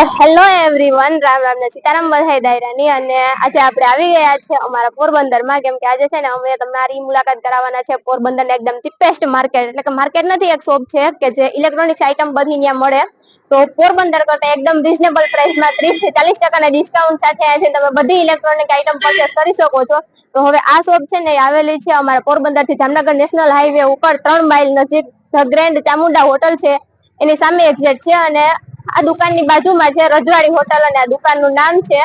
તો hello everyone Ram Ram ને સીતારામ બધાઈ દાયરાની અને આજે આપણે આવી ગયા છે અમારા પોરબંદરમાં, કેમ કે આજે છે ને અમે તમારી મુલાકાત કરાવવાના છે પોરબંદર ને એકદમ ચીપેસ્ટ માર્કેટ એટલે કે માર્કેટ નથી એક શોપ છે, કે જે ઇલેક્ટ્રોનિક્સ આઇટમ બધી ત્યાં મળે. તો પોરબંદર કરતા એકદમ રીઝનેબલ પ્રાઇસમાં ત્રીસથી ચાલીસ ટકાના ડિસ્કાઉન્ટ સાથે આજે તમે બધી ઇલેક્ટ્રોનિક આઇટમ પરચેસ કરી શકો છો. તો હવે આ શોપ છે ને આવેલી છે અમારા પોરબંદરથી જામનગર નેશનલ હાઈવે ઉપર, ત્રણ માઇલ નજીક, ધ ગ્રેન્ડ ચામુંડા હોટલ છે. એની સામે એક્ઝેક્ટ છે અને આ દુકાનની બાજુમાં છે રજવાડી હોટલ અને આ દુકાનનું નામ છે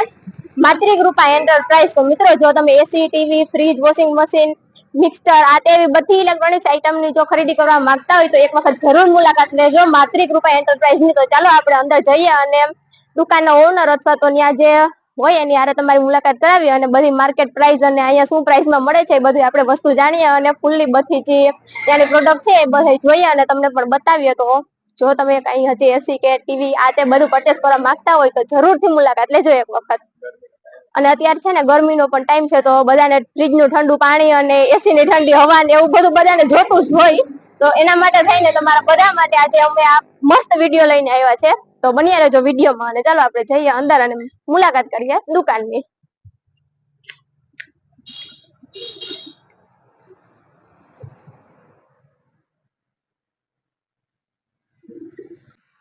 માતૃ કૃપા એન્ટરપ્રાઇઝ તો મિત્રો, જો તમે AC TV fridge washing machine mixer આ તેવી બધી ઇલેક્ટ્રોનિક્સ આઇટમની જો ખરીદી કરવા માંગતા હોય તો એક વખત જરૂર મુલાકાત લેજો માતૃ કૃપા એન્ટરપ્રાઇઝની તો ચાલો આપણે અંદર જઈએ અને દુકાનના ઓનર અથવા તો ત્યાં જે હોય એની હારે તમારી મુલાકાત કરાવી અને બધી માર્કેટ પ્રાઇસ અને અહીંયા શું પ્રાઇસમાં મળે છે એ બધી આપણે વસ્તુ જાણીએ અને ફૂલ્લી બધી જે ત્યાંની પ્રોડક્ટ છે એ બધી જોઈએ અને તમને પણ બતાવીએ તો જો તમે કઈ હજી એસી કે ટીવી આ તે બધું પરચેસ કરવા માંગતા હોય તો જરૂરથી મુલાકાત લેજો એક વખત. અને અત્યારે છે ને ગરમીનો પણ ટાઈમ છે તો બધાને ફ્રીજનું ઠંડુ પાણી અને એસી ની ઠંડી હવા ને એવું બધું બધાને જોતું જ હોય. તો એના માટે થઈને તમારા બધા માટે આજે અમે આ મસ્ત વીડિયો લઈને આવ્યા છે. તો બન્યા રહેજો વિડીયોમાં અને ચાલો આપણે જઈએ અંદર અને મુલાકાત કરીએ દુકાનની.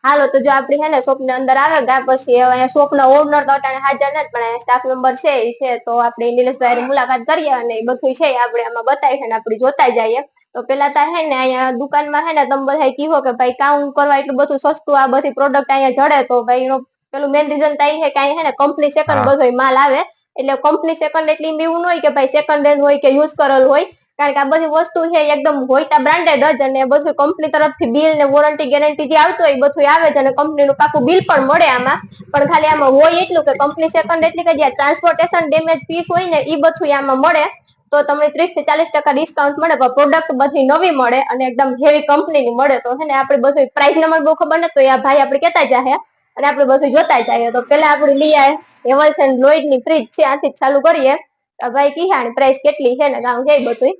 હાલો તો જો આપણે હે ને શોપની અંદર આવે ગયા પછી હવે અહીંયા શોપ ના ઓનર તો અટાણે હાજર નથી પણ અહીંયા સ્ટાફ મેમ્બર છે એ છે તો આપણે નીલેશભાઈ મુલાકાત કરીએ અને એ બધું છે આપણે આમાં બતાવી છે ને આપણે જોતા જઈએ. તો પેલા તો હે ને અહીંયા દુકાનમાં હે ને તમે બધા કીધો કે ભાઈ કાઉન્ટ કરવા એટલું બધું સસ્તું આ બધી પ્રોડક્ટ અહીંયા જડે તો ભાઈ એનો પેલું મેન રીઝન તો છે કે અહીંયા હે ને કંપની સેકન્ડ બધો માલ આવે એટલે કંપની સેકન્ડ એટલે એવું ન હોય કે ભાઈ સેકન્ડ હેન્ડ હોય કે યુઝ કરેલ હોય કારણ કે આ બધી વસ્તુ છે એકદમ હોયતા બ્રાન્ડેડ જ અને બધું કંપની તરફથી બિલ ને વોરંટી ગેરંટી જે આવતું હોય એ બધું આવે છે અને કંપનીનું પાકું બિલ પણ મળે આમાં. પણ ખાલી આમાં હોય એટલું કે કંપની સેકન્ડ એટલે કે જે ટ્રાન્સપોર્ટેશન ડેમેજ પીસ હોય ને એ બધું આમાં મળે. તો તમને ત્રીસથી ચાલીસ ટકા ડિસ્કાઉન્ટ મળે, પણ પ્રોડક્ટ બધી નવી મળે અને એકદમ હેવી કંપનીની મળે. તો છે ને આપણે બધું પ્રાઇસ નંબર બહુ ખબર નથી તો આ ભાઈ આપણે કહેતા જાહે અને આપણે બધું જોતા જઈએ તો પેલા આપણે લઈ આવે હેવલ્સ એન્ડ લોઇડની ફ્રીજ છે, આથી જ ચાલુ કરીએ. ભાઈ કિહાણી પ્રાઇસ કેટલી છે ને ગામ છે બધું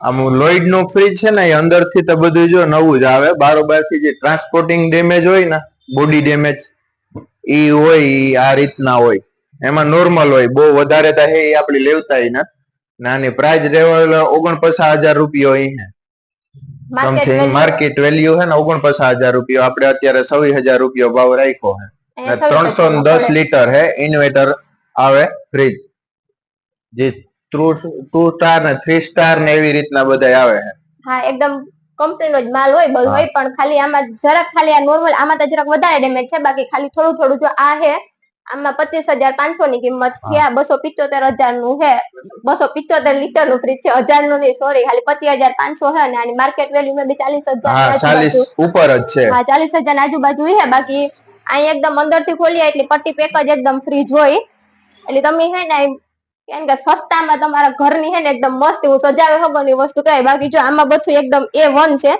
આમ લોઈડનું ફ્રીજ છે ને એ અંદરથી તો બધું જો નવું જ આવે. બારોબારથી જે ટ્રાન્સપોર્ટિંગ ડેમેજ હોય ને બોડી ડેમેજ ઈ હોય આ રીતના હોય. એમાં નોર્મલ હોય. બહુ વધારે તો હે ઈ આપડી લેવતા ના. નાની પ્રાઇસ લેવલ ઓગણપચાસ હજાર રૂપિયો અહીં સમથિંગ માર્કેટ વેલ્યુ હે ને ઓગણપચાસ હજાર રૂપિયો. આપણે અત્યારે છવ્વીસ હજાર રૂપિયો ભાવ રાખ્યો હે. ત્રણસો દસ લીટર હે ઇન્વેટર આવે ફ્રીજ જે. ટુ સ્ટાર ને થ્રી સ્ટાર ને એવી રીતના બધા આવે છે. હા એકદમ કંપનીનો જ માલ હોય બધું હોય પણ ખાલી આમાં જરાક ખાલી આ નોર્મલ આમાં તો જરાક વધારે ડેમેજ છે બાકી ખાલી થોડું થોડું જો આ હે આમાં પચીસ હજાર પાંચસો ની કિંમત છે આ બસો પિત્તોતેર હજારનું છે બસો પિત્તોતેર લીટરનું ફ્રીજ છે હજારનું નહીં સોરી ખાલી પચીસ હજાર પાંચસો છે અને આની માર્કેટ વેલ્યુ મેં બી ચાલીસ હજાર ઉપર જ છે. હા ચાલીસ હજાર આજુબાજુ છે બાકી અહીં એકદમ અંદરથી ખોલીએ એટલે પટ્ટી પેક જ એકદમ ફ્રીજ હોય. એટલે તમે હે ને કેમ કે સસ્તામાં તમારા ઘરની હે ને એકદમ મસ્ત એવું સજાવે વગરની વસ્તુ કહેવાય. બાકી જો આમાં બધું એકદમ એ વન છે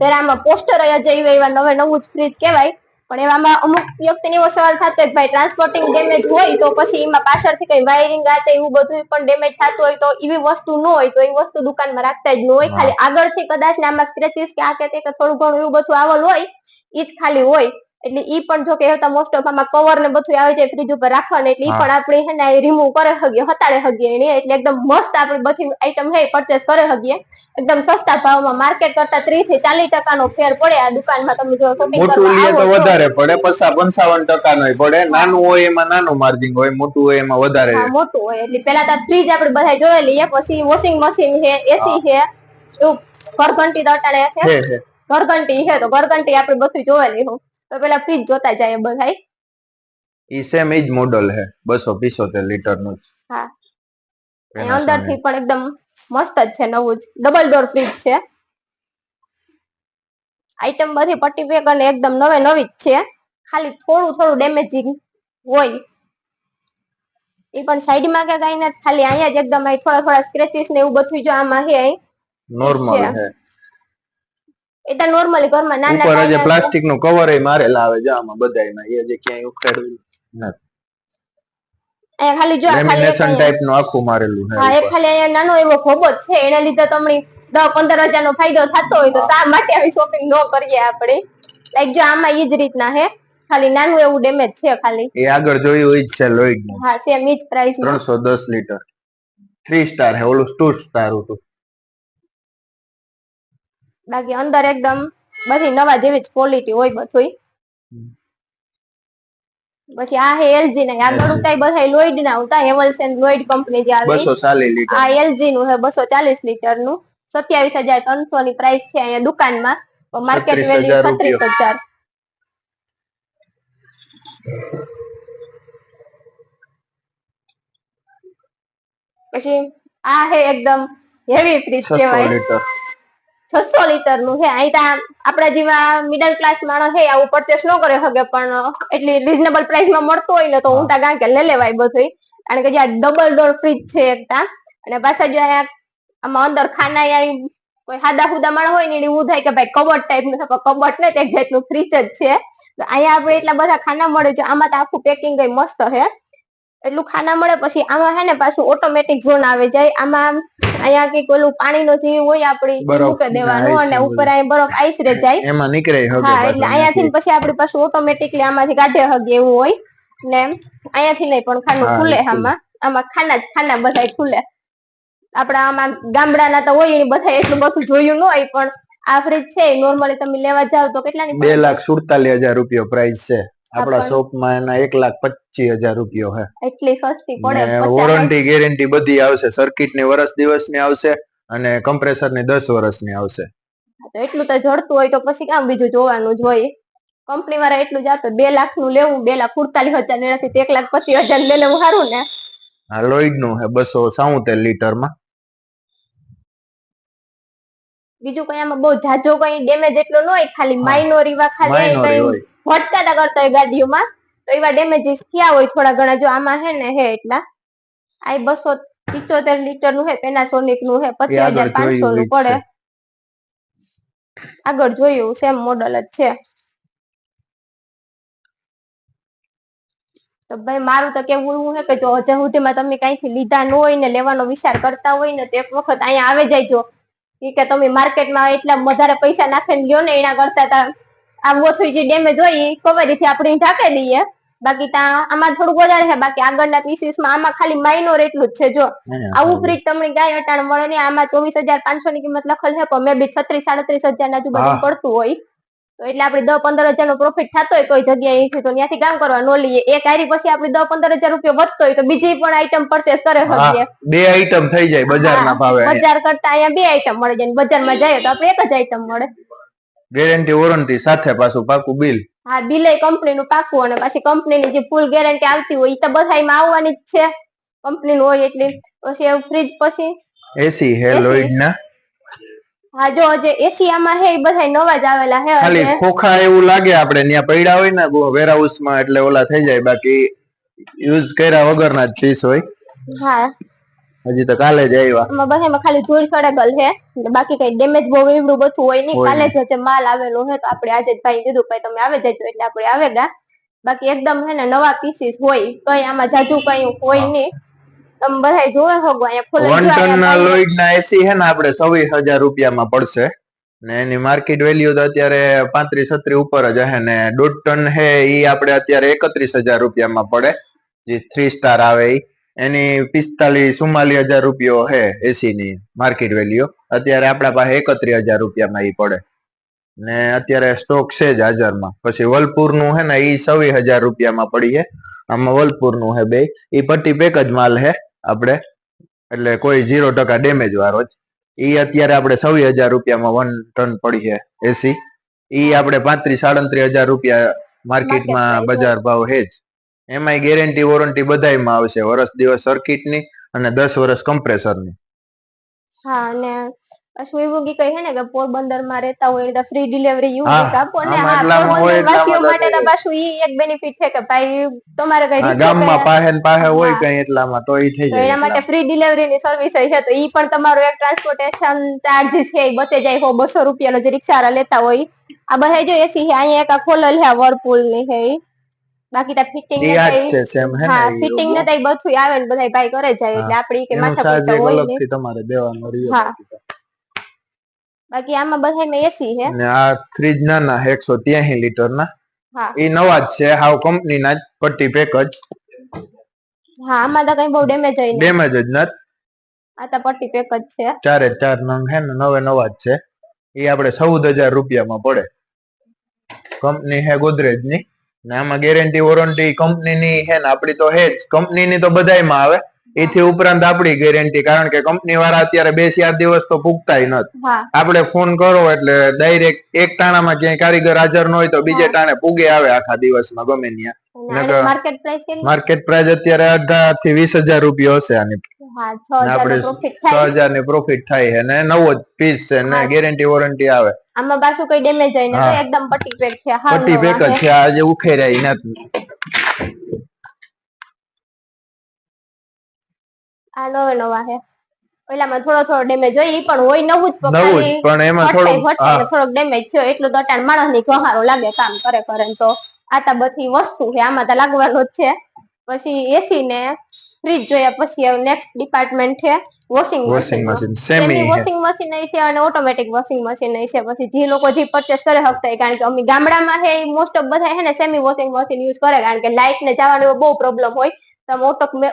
ત્યારે આમાં પોસ્ટર જે એવા એવા નવે નવું જ ફ્રીજ કહેવાય. પણ એવામાં અમુક વ્યક્તિને એવો સવાલ થતો હોય ભાઈ ટ્રાન્સપોર્ટિંગ ડેમેજ હોય તો પછી એમાં પાછળથી કઈ વાયરિંગ આ એવું બધું પણ ડેમેજ થતું હોય તો એવી વસ્તુ ન હોય તો એ વસ્તુ દુકાનમાં રાખતા જ ન હોય. ખાલી આગળથી કદાચ ને આમાં સ્ક્રેચીસ કે આ કે તે થોડું ઘણું એવું બધું આવેલું હોય એ જ ખાલી હોય. એટલે ઈ પણ જો કે હતા મોસ્ટ ઓફ આમાં કવર ને બધું આવે છે ફ્રીજ ઉપર રાખવાનું એટલે ઈ પણ આપણે હે ને રિમૂવ કરે હગીએ હતાડે હગીએ એને. એટલે એકદમ મસ્ત આપણે બધી આઈટમ હે પરચેસ કરે હગીએ એકદમ સસ્તા ભાવમાં માર્કેટ કરતા ત્રીસથી ચાલીસ ટકાનો ફેર પડે આ દુકાનમાં. તમે જો શોપિંગ મોટું કરવા લઈએ તો આવો તો વધારે પડે પચાસ પંચાવન ટકા નો પડે. નાનું હોય એમાં નાનું માર્જિન હોય મોટું હોય એમાં વધારે. હા મોટું હોય. એટલે પેલા તો ફ્રીજ આપણે બધા જોઈ લઈએ પછી વોશિંગ મશીન હે. એસી છે એવું ઘરઘંટી અટાણે છે. ઘરઘંટી છે તો ઘરઘંટી આપણે બધું જોયેલી હું તો પેલા ફ્રીજ જોતા જાય બધા ઈ સેમ ઈ જ મોડલ હે બસો પિસોતેર લીટરનું હા. અંદરથી પણ એકદમ મસ્ત જ છે નવું જ. ડબલ ડોર ફ્રીજ છે. આઈટમ બધી પટ્ટી પેક અને એકદમ નવે નવી જ છે. ખાલી થોડું થોડું ડેમેજિંગ હોય. એ પણ સાઈડમાં કે કઈ નથી ખાલી અહીંયા જ એકદમ થોડા થોડા સ્ક્રેચીસ ને એવું બધું જો આમાં હે. નોર્મલ છે. એ તો નોર્મલી ઘરમાં નાના ઉપર જે પ્લાસ્ટિકનું કવર એ મારેલા આવે છે આમાં બધાયમાં. એ જે ક્યાંય ઉખેડવું નથી. અહીંયા ખાલી જો લેમિનેશન ટાઈપનું આખું મારેલું હા એ ખાલી અહીંયા નાનો એવો ખોબો છે. એને લીધે તમને દસ પંદર હજાર નો ફાયદો થતો હોય તો શા માટે આવી શોપિંગ ન કરીએ આપણે? લાઈક જો આમાં એ જ રીતના હે. ખાલી નાનું એવું ડેમેજ છે ખાલી. એ આગળ જોયું હોય છે લોઇડ હા સેમ ઈ જ પ્રાઇસમાં. ત્રણસો દસ લીટર. થ્રી સ્ટાર હે ઓલું 2 સ્ટાર હતું. બાકી અંદર એકદમ બધી નવા જેવી જ ક્વોલિટી હોય બધું પછી આ હે એલજી ને આગળ ઉતાય બધા લોઈડ ના ઉતા હેવલ્સ એન્ડ લોઈડ કંપની જે આવી. લીટર. આ એલજી નું હે બસો ચાલીસ લીટરનું સત્યાવીસ હજાર ત્રણસો ની પ્રાઇસ છે અહીંયા દુકાનમાં. માર્કેટ વેલ્યુ છત્રીસ હજાર પછી આ હે એકદમ હેવી ફ્રીજ કહેવાય. લીટર. છસો લીટરનું છે. અહીં તા આપણા જેવા મિડલ ક્લાસ માણસ છે, આવું પરચેસ ન કરી શકે પણ એટલી રીઝનેબલ પ્રાઇસમાં મળતો હોય ને તો હું તા કારણ કે લઈ લેવાય બધું કારણ કે જે ડબલ ડોર ફ્રીજ છે એકતા અને પાછા જો આમાં અંદર ખાના કોઈ હાદા હુદા માણસ હોય ને એને એવું થાય કે ભાઈ કબટ ટાઈપનું કબટ ને એક જાતનું ફ્રીજ જ છે. અહીંયા આપણે એટલા બધા ખાના મળે છે, આમાં તો આખું પેકિંગ કઈ મસ્ત છે. એટલું ખાના મળે પછી આમાં હે ને પાછું ઓટોમેટિક ઝોન આવી જાય. આમાં અહીંયા કંઈક ઓલું પાણીનો જે હોય આપડી મૂકી દેવાનું અને ઉપર અહીં બરફ આઈસ રે જાય. એમાં નીકળે હા એટલે અહીંયાથી પછી આપણી પાછું ઓટોમેટિકલી આમાંથી કાઢે હગે એવું હોય. ને અહીંયાથી નહીં પણ ખાનું ખુલે આમાં. આમાં ખાના જ ખાના બધા ખુલે. આપડા આમાં ગામડાના તો હોય ને બધા એટલું બધું જોયું ન હોય પણ આ ફ્રીજ છે નોર્મલી તમે લેવા જાવ તો કેટલાની બે લાખ સુડતાલીસ હજાર રૂપિયા પ્રાઇસ છે. આપણા શોપમાં શોપમાં એના એક લાખ પચીસ હજાર રૂપિયો હે. એટલી સસ્તી પડે વોરંટી ગેરંટી બધી આવશે. સર્કિટની વર્ષ દિવસની આવશે અને કમ્પ્રેસરની દસ વર્ષની આવશે એટલું તો જડતું હોય તો પછી કામ બીજું જોવાનું જ હોય. કંપની વાળા એટલું જ આપે. બે લાખનું લેવું બે લાખ સુડતાલીસ હજાર એનાથી એક લાખ પચીસ હજાર લઈ લેવું સારું ને. હા લોઈડનું હે બસો સાઉતેર લીટરમાં બીજું કઈ આમાં બહુ જાજો કઈ ડેમેજ એટલો ન હોય ખાલી. માઇનોર એવા ખાલી કઈ હોય ભટકા તા કરતા હોય ગાડીઓમાં. તો એવા ડેમેજીસ થયા હોય થોડા ઘણા જો આમાં હે ને હે એટલા. આ બસો પિત્તોતેર લીટરનું હે પેનાસોનિકનું હે પચીસ હજાર પાંચસો નું પડે. આગળ જોયું સેમ મોડલ જ છે. તો ભાઈ મારું તો કેવું એવું છે કે જો હજુ સુધીમાં તમે કઈથી લીધા ન હોય ને લેવાનો વિચાર કરતા હોય ને તો એક વખત અહીંયા આવે જાય જો કે તમે માર્કેટમાં એટલા વધારે પૈસા નાખીને લ્યો ને એના કરતા આ ઓછું જે ડેમેજ હોય એ કવરીથી આપણે ઢાંકી દઈએ. બાકી ત્યાં આમાં થોડું વધારે છે બાકી આગળના પીસીસમાં આમાં ખાલી માઇનોર એટલું જ છે જો. આવું ફ્રીજ તમને ગાય અટાણ મળે ને આમાં ચોવીસ હજાર પાંચસો ની કિંમત લખેલ છે પણ મેં બી છત્રીસ સાડત્રીસ હજાર ના આજુબાજુ પડતું હોય. તો એટલે આપણે દસ પંદર હજાર નો પ્રોફિટ થતો હોય કોઈ જગ્યાએ છે તો ત્યાંથી કામ કરવા નો લઈએ. એક હારી પછી આપણે દસ પંદર હજાર રૂપિયા વધતો હોય તો બીજી પણ આઈટમ પરચેસ કરે શકીએ બે આઈટમ થઈ જાય બજારના ભાવે બજાર કરતા અહીંયા બે આઈટમ મળે જાય બજારમાં જાય તો આપણે એક જ આઈટમ મળે. ગેરંટી વોરંટી સાથે પાછું પાકું બિલ હા બિલે કંપની નું પાકું અને પછી કંપનીની જે ફૂલ ગેરંટી આવતી હોય એ તો બધા એમાં આવવાની જ છે. કંપની હોય એટલે પછી ફ્રીજ પછી એસી હે. લોઈડ ના? હા જો જે એસી આમાં હે બધા નવા જ આવેલા હે ખાલી ખોખા એવું લાગે આપણે ત્યાં પડ્યા હોય ને વેરહાઉસમાં એટલે ઓલા થઈ જાય બાકી યુઝ કર્યા વગરના જ પીસ હોય. હા. હજી તો કાલે જ આવ્યા. બસ એમાં ખાલી ધૂળ સડેગલ છે. બાકી કઈ ડેમેજ બહુ એવડું બધું હોય નહીં. કાલે જ જે માલ આવેલો છે તો આપણે આજે જ ભાઈ કીધું ભાઈ તમે આવે જજો એટલે આપણે આવેગા બાકી એકદમ હે ને નવા પીસીસ હોય તો આમાં જાજુ કઈ હોય. નહીં. તમે બધા જોવે હોગો અહીંયા ફૂલ વન ટન ના લોઈડ ના એસી હે ને આપણે છવ્વીસ હજાર રૂપિયામાં પડશે. ને એની માર્કેટ વેલ્યુ તો અત્યારે પાંત્રીસ છત્રીસ ઉપર જ હે ને. દોઢ ટન હે ઈ આપણે અત્યારે એકત્રીસ હજાર રૂપિયામાં પડે. જે થ્રી સ્ટાર આવે ઈ. એની પિસ્તાલીસ ચુમ્માલીસ હજાર રૂપિયો હે એસી ની માર્કેટ વેલ્યુ અત્યારે આપણા પાસે એકત્રીસ હજાર રૂપિયામાં એ પડે. ને અત્યારે સ્ટોક છે જ હાજરમાં. પછી વલપુરનું હે ને એ છવ્વીસ હજાર રૂપિયામાં પડી છે આમાં વલપુરનું હે બે. ઈ પટ્ટી પેક જ માલ હે આપણે. એટલે કોઈ ઝીરો ટકા ડેમેજ વાળો જ. ઈ અત્યારે આપણે છવ્વીસ હજાર રૂપિયામાં વન ટન પડી છે એસી. એ આપણે પાંત્રીસ સાડત્રીસ હજાર રૂપિયા માર્કેટમાં બજાર ભાવ હે જ. એમાંય ગેરંટી વોરંટી બધાયમાં આવશે વર્ષ દિવસ સર્કિટની અને દસ વર્ષ કમ્પ્રેસરની. હા અને પાછું એવું કે કહે ને કે પોરબંદરમાં રહેતા હોય એટલે ફ્રી ડિલિવરી યુ હા, આપો ને. હા પોરબંદર વાસીઓ માટે તો તો પાછું ઈ એક બેનિફિટ છે કે ભાઈ તમારે કઈ હા ગામમાં પાહે ને પાહે હોય કઈ એટલામાં તો ઈ થઈ જાય એના માટે ફ્રી ડિલિવરી ની સર્વિસ છે. તો ઈ પણ તમારો એક ટ્રાન્સપોર્ટેશન ચાર્જીસ છે ઈ બચે જાય. હો બસો રૂપિયાનો જે રિક્ષા લેતા હોય આ બધા જો એસી છે અહીંયા એક આ ખોલેલ છે વર્લપુલની છે ઈ. બાકી તા ફિટિંગ ને છે સેમ હે હા ફિટિંગ ને તઈ બધું આવે ને બધા ભાઈ કરે જાય એટલે આપડી કે માથા પર હોય ને. તમારે દેવાનો રહ્યો હા. બાકી આમાં બધાય બધામાં એસી હે? ને આ ફ્રીજ ના ના 183 લિટર ના હા. એ નવા જ છે હાવ કંપનીના જ પટ્ટી પેક જ. હા આમાં તો કઈ બહુ ડેમેજ હોય ને ડેમેજ જ નથી. આ તો પટ્ટી પેક જ છે. ચારે ચાર નંગ હે ને નવે નવા જ છે. એ આપણે ચૌદ હજાર રૂપિયામાં પડે. કંપની હે ગોદરેજની ને આમાં ગેરંટી વોરંટી કંપનીની હે ને આપણી તો હે જ. કંપનીની તો બધાયમાં આવે. એથી ઉપરાંત આપણી ગેરંટી કારણ કે કંપની વાળા અત્યારે બે ચાર દિવસ તો પૂગતાય નથી. આપણે ફોન કરો એટલે ડાયરેક્ટ એક ટાણામાં ક્યાંય કારીગર હાજર ન હોય તો બીજે ટાણે પૂગે આવે આખા દિવસમાં ગમે ત્યાં માર્કેટ પ્રાઇસ અત્યારે અઢારથી વીસ હજાર રૂપિયા હશે આની. આપણે પ્રોફિટ છ થાય. હજારની પ્રોફિટ થાય છે ને નવો જ પીસ છે ને ગેરંટી વોરંટી આવે. આમાં પાછું કઈ ડેમેજ આવી નથી એકદમ પટ્ટી પેક છે હાવ પટ્ટી પેક જ છે આજે ઉખેર્યા નથી. આ નવા નવા છે. ઓલામાં થોડો થોડો ડેમેજ હોય એ પણ હોય નવું જ નવું પણ એમાં થોડું હા. થોડોક ડેમેજ થયો એટલું તો અટાણ માણસની ગહારો લાગે કામ કરે કરે તો. આ તો બધી વસ્તુ છે આમાં તો લાગવાનું જ છે. પછી એસી ને ફ્રીજ જોયા પછી નેક્સ્ટ ડિપાર્ટમેન્ટ છે washing washing machine semi washing machine છે. અને ઓટોમેટિક વોશિંગ મશીન છે. પછી જે લોકો જે પરચેસ કરે શકતા કારણ કે અમે ગામડામાં છે મોસ્ટ ઓફ બધા છે ને સેમી વોશિંગ મશીન યુઝ કરે કારણ કે લાઇટ ને જવાનો બહુ પ્રોબ્લેમ હોય.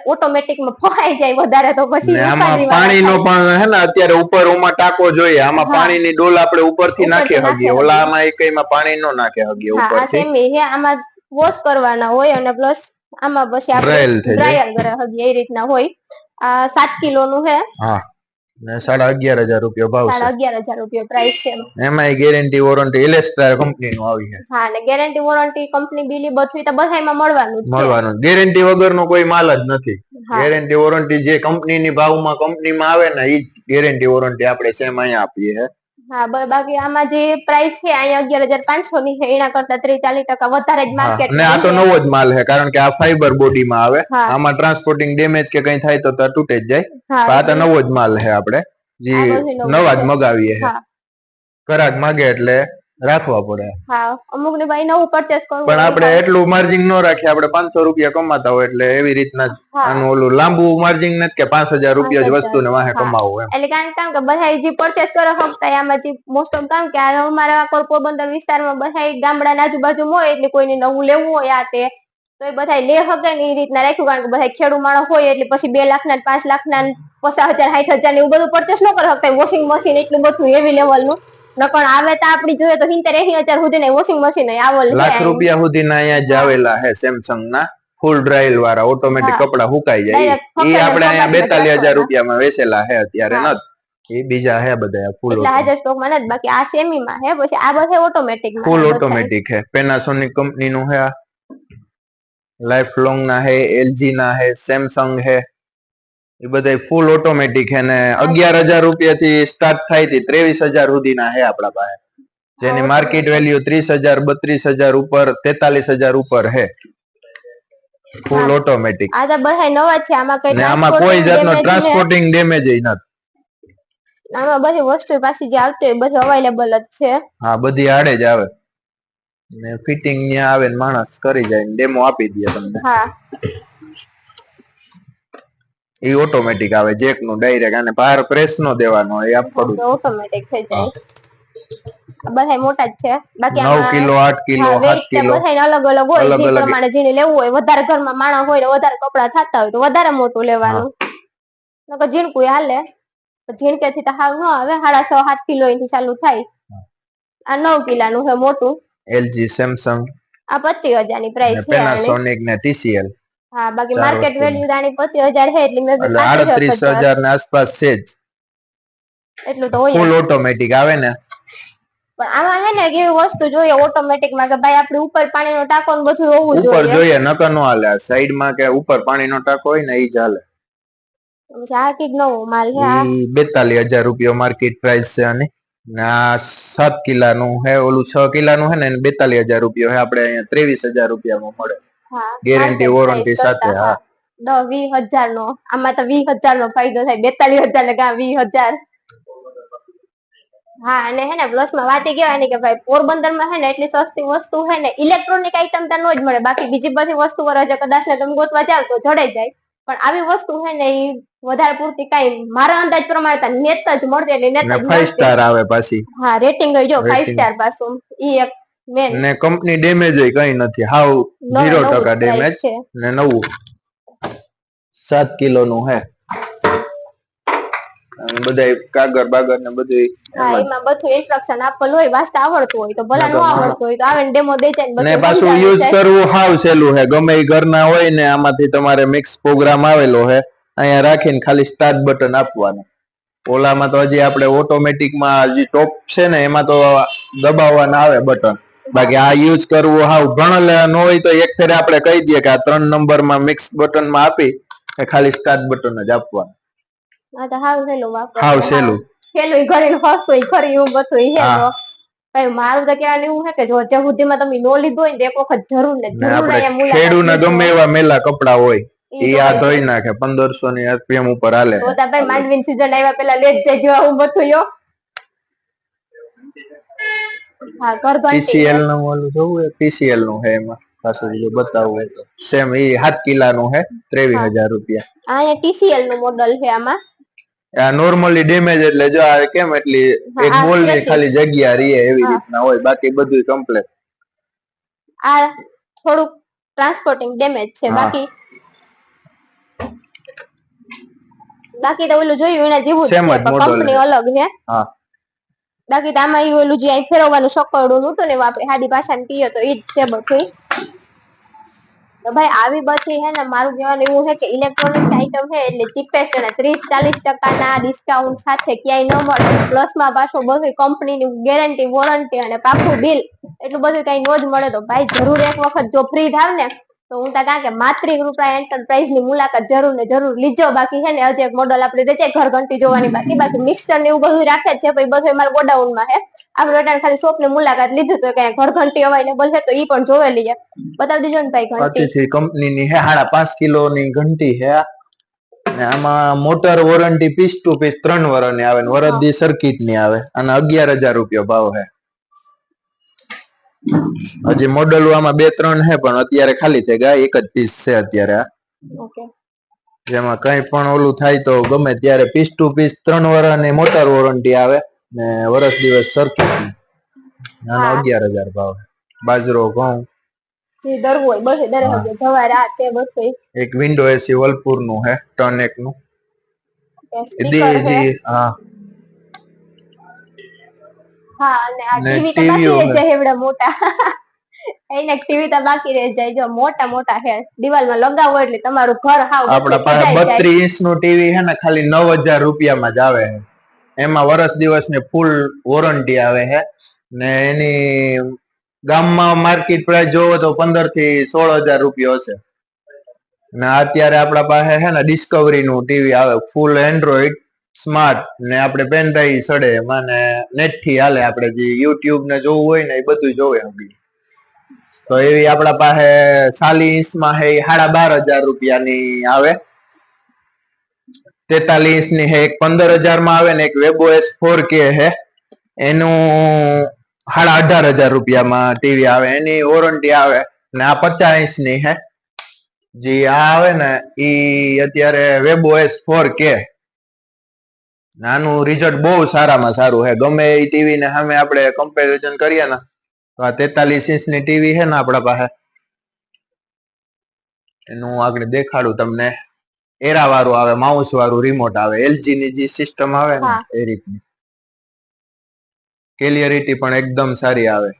ઓટોમેટિકમાં ફહાઈ જાય વધારે તો પછી આમાં પાણીનો પણ હે ને અત્યારે ઉપર ઓમાં ટાંકો જોઈએ. આમાં પાણીની ડોલ આપણે ઉપરથી નાખી હગીએ. ઓલામાં પાણી નો નાખે હગીએ આ ઉપરથી. સેમી હે આમાં વોશ કરવાના હોય અને પ્લસ આમાં પછી આપણે. ડ્રાયર કરે હજી એ રીતના હોય. આ સાત કિલો નું હા. ને સાડા અગિયાર હજાર રૂપિયા ભાવ સાડા અગિયાર હજાર રૂપિયા પ્રાઇસ છે. એમાંય ગેરંટી વોરંટી ઇલેસ્ટ્રા કંપની નું આવી છે. હા ને ગેરંટી વોરંટી કંપની બિલી બધું તો બધામાં મળવાનું મળવાનું. ગેરંટી વગર નો કોઈ માલ જ નથી. ગેરંટી વોરંટી જે કંપની ની ભાવમાં કંપનીમાં આવે ને એ ગેરંટી વોરંટી આપણે સેમ અહીંયા આપીએ. હા બાકી આમાં જે પ્રાઇસ છે અહીંયા અગિયાર હજાર પાંચસો ની છે એના કરતા ત્રીસ ચાલીસ ટકા વધારે જ માર્કેટ અને આ તો નવો જ માલ છે કારણ કે આ ફાઈબર બોડીમાં આવે. આમાં ટ્રાન્સપોર્ટિંગ ડેમેજ કે કઈ થાય તો તૂટે જ જાય. આ તો નવો જ માલ છે આપણે જે નવા જ મગાવીએ છે. ઘરાક માગે એટલે રાખવા પડે. હા અમુક ને ભાઈ નવું પરચેસ કરવું પણ આપણે એટલું માર્જિન ન રાખીએ આપણે પાંચસો રૂપિયા કમાતા હોય એટલે એવી રીતના આનું ઓલું લાંબુ માર્જિન નથી કે પાંચ હજાર રૂપિયા જ વસ્તુ ને વાહે કમાવું એમ. એટલે કારણ કામ કે બધા જે પરચેસ કરે ફક્ત એમાં જે મોસ્ટ ઓફ કામ કે આ અમારા કોઈ પોરબંદર વિસ્તારમાં બધા ગામડાના આજુબાજુ હોય એટલે કોઈને નવું લેવું હોય આ તે તો એ બધા લે હકે ને એ રીતના રાખ્યું કારણ કે બધા ખેડૂ માણસ હોય એટલે પછી બે લાખ ના પાંચ લાખ ના પચાસ હજાર સાઠ હજાર ને એવું બધું પરચેસ ન કરે શકતા વોશિંગ મશીન એટલું બધું હેવી લેવલનું. નકર આવે તો આપડી જોઈએ તો સિત્તેર એસી હજાર સુધી ની વોશિંગ મશીન આવો લાખ રૂપિયા સુધીના અહીંયા જ હે સેમસંગ ના ફૂલ ડ્રાયલ વાળા ઓટોમેટિક કપડા હુકાઈ જાય. એ આપણે અહીંયા બેતાલીસ હજાર રૂપિયા રૂપિયામાં વેચેલા હે અત્યારે હા. નથી. એ બીજા હે બધા ફૂલ એટલે હાજર સ્ટોકમાં નથી બાકી આ સેમી માં હે પછી આ બધા ઓટોમેટિક ફૂલ ઓટોમેટિક હે પેનાસોનિક કંપની નું છે લાઈફ લોંગ ના હે એલજી ના હે સેમસંગ હે એ બધા ફૂલ ઓટોમેટિક હે ને અગિયાર હજાર રૂપિયા થી સ્ટાર્ટ થાયથી ત્રેવીસ હજાર સુધીના હે આપણા પાસે. જેની માર્કેટ વેલ્યુ ત્રીસ હજાર બત્રીસ હજાર ઉપર તેતાલીસ હજાર ઉપર હે. ફૂલ ઓટોમેટિક આ તો બધા નવા છે આમાં કઈ ને આમાં કોઈ જાતનો ટ્રાન્સપોર્ટિંગ ડેમેજ નથી. આમાં બધી વસ્તુ પાછી જે આવતી હોય બધું અવેલેબલ જ છે. હા બધી આડે જ આવે. ને ફિટિંગ ત્યાં આવે ને માણસ કરી જાય ડેમો આપી દે તમને. હા. એ ઓટોમેટિક આવે જેકનું ડાયરેક્ટ અને બહાર પ્રેસ નો દેવાનો એ આપડું ઓટોમેટિક થઈ જાય. બધા મોટા જ છે. બાકી નવ કિલો આઠ કિલો હા સાત કિલો. બધાને અલગ અલગ હોય. જે પ્રમાણે જેને લેવું હોય વધારે ઘરમાં માણસ હોય વધારે કપડા થતા હોય તો વધારે મોટું લેવાનું. નકર ઝીણકું હાલે. ઝીણકે થી તો હાવ ન આવે. સાડા છ સાત કિલો એથી ચાલુ થાય. આ નવ કિલાનું છે મોટું. LG Samsung. આ પચીસ હજારની પ્રાઇસ છે પેનાસોનિક ને ટીસીએલ હા બાકી માર્કેટ વેલ્યુ આની પચીસ હજાર છે એટલે મેં એટલે આડત્રીસ હજાર ના આસપાસ છે જ. એટલું તો હોય ફૂલ ઓટોમેટિક આવે ને. પણ આમાં હે ને એવી વસ્તુ જોઈએ ઓટોમેટિકમાં કે ભાઈ આપડે ઉપર પાણી નો ટાકો ને બધું હોવું ઉપર જોઈએ. નકર નો હાલે. સાઈડમાં કે ઉપર પાણી નો ટાંકો હોય ને ઈ જ હાલે. આ કંઈક નવો માલ છે આ. ઈ બેતાલીસ હજાર રૂપિયા માર્કેટ પ્રાઇસ છે અને ના આ સાત કિલ્લા નું હે ઓલું છ કિલા નું હે ને બેતાલીસ હજાર રૂપિયા હે. આપડે અહીંયા ત્રેવીસ હજાર રૂપિયામાં મળે. ગેરંટી વોરંટી સાથે હા. દહ વીસ હજાર નો આમાં તો વીસ હજાર નો ફાયદો થાય બેતાલીસ હજાર ને કા વીસ હજાર. હા અને હે ને પ્લસમાં વાત એ કેવાની કે ભાઈ પોરબંદરમાં હે ને એટલી સસ્તી વસ્તુ હે ને ઇલેક્ટ્રોનિક આઈટમ તો નો જ મળે. બાકી બીજી બધી વસ્તુ કદાચ ને તમે ગોતવા જાવ તો જડે જાય. પણ આવી વસ્તુ હે ને એ વધારે પૂરતી કઈ મારા અંદાજ પ્રમાણે નેત જ મળતી એટલે નેત ને જ ફાઈવ સ્ટાર આવે પાછી. હા રેટિંગ જો ફાઈવ. સ્ટાર પાછું. ઈ એક ને કંપની ડેમેજ કઈ નથી. હાવ ઝીરો ટકા ડેમેજ ને નવું. સાત કિલો નું હે બધા કાગળ બાગળ ને બધું એમાં બધું ઇન્સ્ટ્રક્શન આપેલું હોય વાસ્તા આવડતું હોય તો ભલા ન આવડતું હોય તો આવે ડેમો દે જાય ને પાછું યુઝ કરવું હાવ સહેલું હે. ગમે એ ઘરના હોય ને આમાંથી તમારે મિક્સ પ્રોગ્રામ આવેલો હે અહીંયા રાખીને ખાલી સ્ટાર્ટ બટન આપવાનું. ઓલામાં તો હજી આપણે ઓટોમેટિકમાં હજી ટોપ છે ને એમાં તો દબાવવાના આવે બટન બાકી આ યુઝ કરવું હાવ ભણ ન હોય તો એક ફેરે આપણે કહી દઈએ કે આ ત્રણ નંબરમાં મિક્સ બટનમાં આપી એ ખાલી સ્ટાર્ટ બટન જ આપવાનું હા તો હાવ સહેલું. હાવ સહેલું. સહેલું ઘડીને ફસતું ખરી એવું બધું હે હા. મારું તો કહેવાનું એવું છે કે જો સુધીમાં તમે નો લીધું હોય ને એક વખત જરૂર ને જરૂર અહીંયા મુલાકાત ગમે એવા મેલા કપડા હોય એ આ ધોઈ નાખે પંદરસો ની આરપીએમ ઉપર હાલે તો ભાઈ માંડવીની season આવ્યા પેલા લેજ જેવા આવું બધું યો હા ઘરનું ઓલું જોવું હોય ટીસીએલનું હે એમાં. પાછું જો બતાવું તો. સેમ એ સાત કિલા નું હે. ત્રેવીસ હજાર રૂપિયા. આ અહીંયા ટીસીએલનું મોડલ છે આમાં. આ નોર્મલી ડેમેજ એટલે જો આ કેમ એટલી એક બોલની ખાલી જગ્યા રીએ એવી રીતના હોય. બાકી બધું કમ્પ્લેટ આ થોડુંક ટ્રાન્સપોર્ટિંગ ડેમેજ છે. બાકી બાકી તો ઓલું જોયું એના જેવું જ છે પણ કંપની અલગ છે. હા. બાકી તો આમાં ઈ ઓલું જે અહીં ફેરવવાનું સકડું નહોતું ને આપણે સાદી ભાષામાં કહીએ તો ઈ જ છે બધું. તો ભાઈ આવી બધી હે ને, મારું કહેવાનું એવું છે કે ઇલેક્ટ્રોનિક્સ આઇટમ છે એટલે ચીપેસ્ટ અને ત્રીસ ચાલીસ ટકાના ડિસ્કાઉન્ટ સાથે ક્યાંય ન મળે. પ્લસમાં પાછું બધું કંપનીની ગેરંટી વોરંટી અને પાકું બિલ એટલું બધું કઈ નો જ મળે. તો ભાઈ જરૂર એક વખત જો ફ્રી થાવ ને તો હું તા કે માત્રિક રૂપિયા એન્ટરપ્રાઇઝની મુલાકાત જરૂર ને જરૂર લીજો. બાકી છે ને હજી એક મોડલ આપણે રચાય ઘર ઘંટી જોવાની બાકી. બાકી મિક્સચર ને એવું બધું રાખે જ છે પછી બધું મારા ગોડાઉનમાં છે. આપણે અટાણે ખાલી શોપની મુલાકાત લીધું તો કઈ ઘર ઘંટી અવેલેબલ છે તો ઈ પણ જોવેલી છે બતાવી દેજો ને ભાઈ ઘંટી. કંપની ની હે સાડા પાંચ કિલો ની ઘંટી હે ને આમાં motor warranty piece to piece ત્રણ વર્ષની આવે ને વરદી સર્કિટની આવે. અને અગિયાર હજાર રૂપિયા ભાવ હે હજી મોડલ આમાં બે ત્રણ હે પણ અત્યારે ખાલી થઈ ગયા એક જ પીસ છે અત્યારે આ. જેમાં કઈ પણ ઓલું થાય તો ગમે ત્યારે પીસ ટુ પીસ ત્રણ વર્ષની મોટર વોરંટી આવે ને વર્ષ દિવસ સરખી નાનો. અગિયાર હજાર ભાવ. બાજરો ઘઉં. એક વિન્ડો એસી વલપુરનું હે ટર્ન એક નું. હા. હા અને આ ટીવી તો બાકી રહી જાય એવડા મોટા. એને ટીવી તો બાકી રહી જાય જો મોટા મોટા છે. દિવાલમાં લગાવો એટલે તમારું ઘર હાવ આપણા પાસે બત્રીસનું ટીવી હે ને ખાલી નવ હજાર રૂપિયામાં જ આવે. એમાં વર્ષ દિવસની ફૂલ વોરંટી આવે છે. ને એની ગામમાં માર્કેટ પ્રાઇસ જોવો તો પંદરથી સોળ હજાર રૂપિયો હશે. ને અત્યારે આપણા પાસે છે ને ડિસ્કવરી નું ટીવી આવે ફૂલ એન્ડ્રોઈડ સ્માર્ટ ને આપણે પેન ડ્રાઈવ સડે એમાં ને નેટથી હાલે. આપણે જે યુટ્યુબ ને જોવું હોય ને એ બધું જોવે હગી તો એવી આપણા પાસે ઇંચમાં હે, સાડા બાર હજાર રૂપિયાની આવે. તેતાલીસની હે, એક પંદર હજારમાં આવે ને એક વેબો એસ ફોર કે હે. એનું સાડા અઢાર હજાર રૂપિયામાં ટીવી આવે. એની વોરંટી આવે ને આ પચાસની હે. જે આ આવે ને ઈ અત્યારે વેબો એસ ફોર કે આનું રિઝલ્ટ બહુ સારામાં સારું હે ગમે એ ટીવી ને સામે આપણે કમ્પેરિઝન કરીએ ને તો આ તેતાલીસ ઇંચની ટીવી છે ને આપણા પાસે. એનું હું આગળ દેખાડું તમને. એરા વાળું આવે માઉસ વાળું રિમોટ આવે એલજી ની જે સિસ્ટમ આવે ને. એ રીતની. ક્લિયરિટી પણ એકદમ સારી આવે.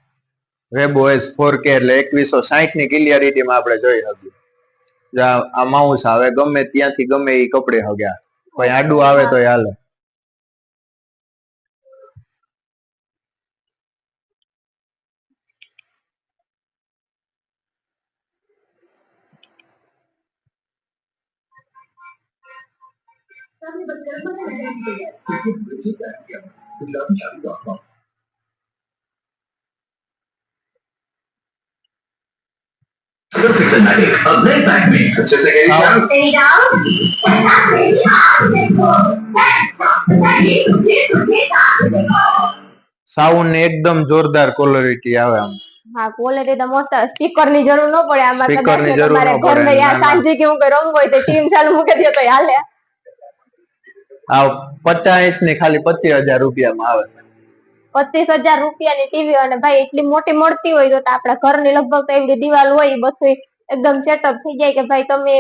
વેબ ઓએસ ફોર કે એટલે એકવીસો સાહીઠની ક્લિયરિટી માં આપણે જોઈ શકીએ. આ આ માઉસ આવે ગમે ત્યાંથી ગમે એ કપડે હગ્યા. કોઈ આડું આવે તો હાલે. Pixelmatic, a great bag mate. अच्छे से गई हाँ। સાઉન્ડ ને એકદમ જોરદાર ક્વોલિટી આવે આમ હા ક્વોલિટી તો મસ્ત સ્પીકર ની જરૂર ન પડે આમાં Speaker કદાચ ની ને જરૂર તમારે ન પડે, ઘરમાં યા ના, ના. સાંજે કે હું કઈ રમવું હોય તો ટીમ ચાલુ મૂકી દો તો હાલે આ પચાસ ને ખાલી પચીસ હજાર રૂપિયામાં આવે. પચીસ હજાર રૂપિયાની ટીવી અને ભાઈ એટલી મોટી મળતી હોય તો આપડા આપણા ઘરની લગભગ તો એવડી દિવાલ હોય બધું એકદમ સેટઅપ થઈ જાય કે ભાઈ તમે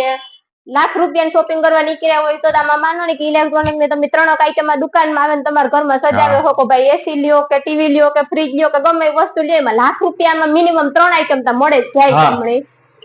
લાખ રૂપિયાની શોપિંગ કરવા નીકળ્યા હોય તો આમાં માનો ને કે ઇલેક્ટ્રોનિક ને તમે ત્રણ આઈટમમાં દુકાનમાં આવે ને તમારા ઘરમાં સજાવે હો. શકો ભાઈ એસી લ્યો કે ટીવી લ્યો કે ફ્રીજ લ્યો કે ગમે વસ્તુ લ્યો એમાં લાખ રૂપિયામાં મિનિમમ ત્રણ આઈટમ તો મળે જ જાય. તમને.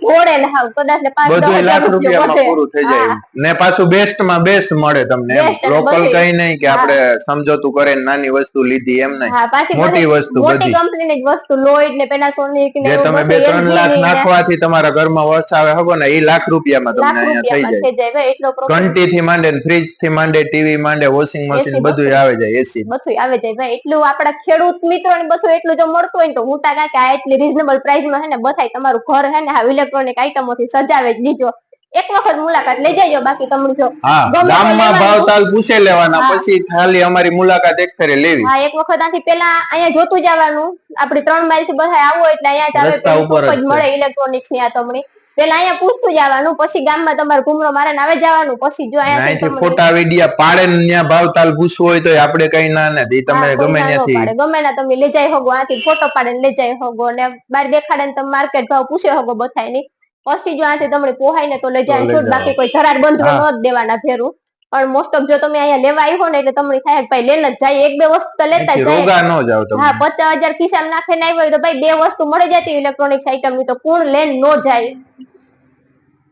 મોડે ને હાવ કદાચ ને પાંચ બધું લાખ રૂપિયામાં. પૂરું થઈ જાય ને પાછું બેસ્ટમાં બેસ્ટ મળે તમને લોકલ કઈ નહીં કે આપણે સમજોતું કરે નાની વસ્તુ લીધી એમ નહીં. મોટી વસ્તુ મોટી કંપની ની જ વસ્તુ લોઈડ ને પેનાસોનિક ને તમે બે ત્રણ લાખ નાખવાથી તમારા ઘરમાં વસાવે હકો ને એ લાખ રૂપિયામાં તમને અહીંયા થઈ જાય. ઘંટી થી માંડે ફ્રીજથી માંડે ટીવી માંડે વોશિંગ મશીન બધું આવે જાય એસી. બધું આવે જાય ભાઈ એટલું આપડા ખેડૂત મિત્રો ને બધું એટલું જો મળતું હોય તો હું તા કાંઈ કે આ એટલી રીઝનેબલ પ્રાઇસમાં હે ને બધાય તમારું ઘર હે ને આ ઇલેક્ટ્રોનિક આઈટમોથી સજાવે જ લીજો એક વખત મુલાકાત લઈ જજો બાકી તમને જો ગામમાં ભાવતાલ ભાવ પૂછે લેવાના પછી ખાલી અમારી મુલાકાત એક ફેરે લેવી. હા એક વખત આથી પેલા અહીંયા જોતું જવાનું. આપણે ત્રણ માઇલથી બધા આવો એટલે અહીંયા જ આવે ઉપર જ મળે ઇલેક્ટ્રોનિક્સની આ તમને. પેલા અહીંયા પૂછતું જવાનું પછી ગામમાં તમારે ઘૂમરો મારે આવે જવાનું પછી જો અહીંયા ફોટા વિડિયા પાડે ને ત્યાં ભાવ તાલ પૂછવું હોય તો આપણે કઈ ના નથી તમે ગમે ત્યાંથી. ગમે ના તમે લઈ જાય હોગો આથી ફોટો પાડે લઈ જાય હોગો ને બાર દેખાડે ને તમે માર્કેટ ભાવ પૂછે હોગો બથાયની. પછી જો આથી તમને પોહાય ને તો લઈ જાય છોડ બાકી કોઈ ધરાર બંધ હા. ન જ દેવાના ફેરું પણ મોસ્ટ ઓફ જો તમે અહીંયા લેવા આવ્યો ને એટલે તમને થાય ભાઈ લઈને જ જાય એક બે વસ્તુ તો લેતા જ જાય. ન જાવ તમે. હા પચાસ હજાર ખિસ્સામાં નાખીને આવ્યો હોય તો ભાઈ બે વસ્તુ મળી જતી ઇલેક્ટ્રોનિક્સ આઈટમની તો કોણ લેન નો જાય.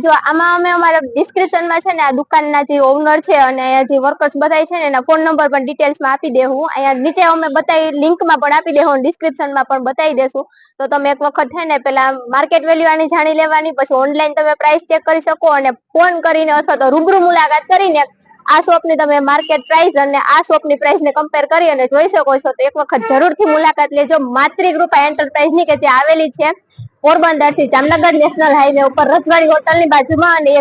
ને જો આમાં અમે અમારા ડિસ્ક્રિપ્શનમાં છે ને આ દુકાનના જે ઓનર છે અને જે વર્કર્સ બધાય છે ને એના ફોન નંબર પણ ડિટેલ્સમાં આપી દેહું. અહીંયા નીચે અમે બતાવી લિંકમાં પણ આપી દેહું ડિસ્ક્રિપ્શનમાં પણ બતાવી દેશું તો તમે એક વખત છે ને પેલા માર્કેટ વેલ્યુ જાણી લેવાની, પછી ઓનલાઈન તમે પ્રાઇસ ચેક કરી શકો અને ફોન કરીને અથવા તો રૂબરૂ મુલાકાત કરીને આ શોપની તમે માર્કેટ પ્રાઇસ અને આ શોપની પ્રાઇસને કમ્પેર કરી અને જોઈ શકો છો. તો એક વખત જરૂરથી મુલાકાત લેજો. માતૃકૃપા એન્ટરપ્રાઇઝની કે જે આવેલી છે પોરબંદરથી જામનગર નેશનલ હાઈવે ઉપર રજવાડી હોટલની બાજુમાં અને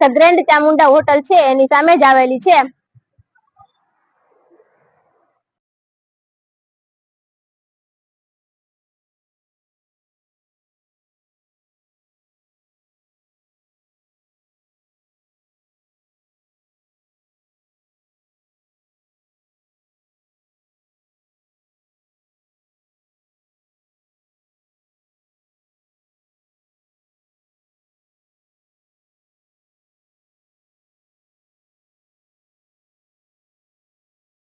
ધ ગ્રેન્ડ ચામુંડા હોટલ છે. એની સામે જ આવેલી છે.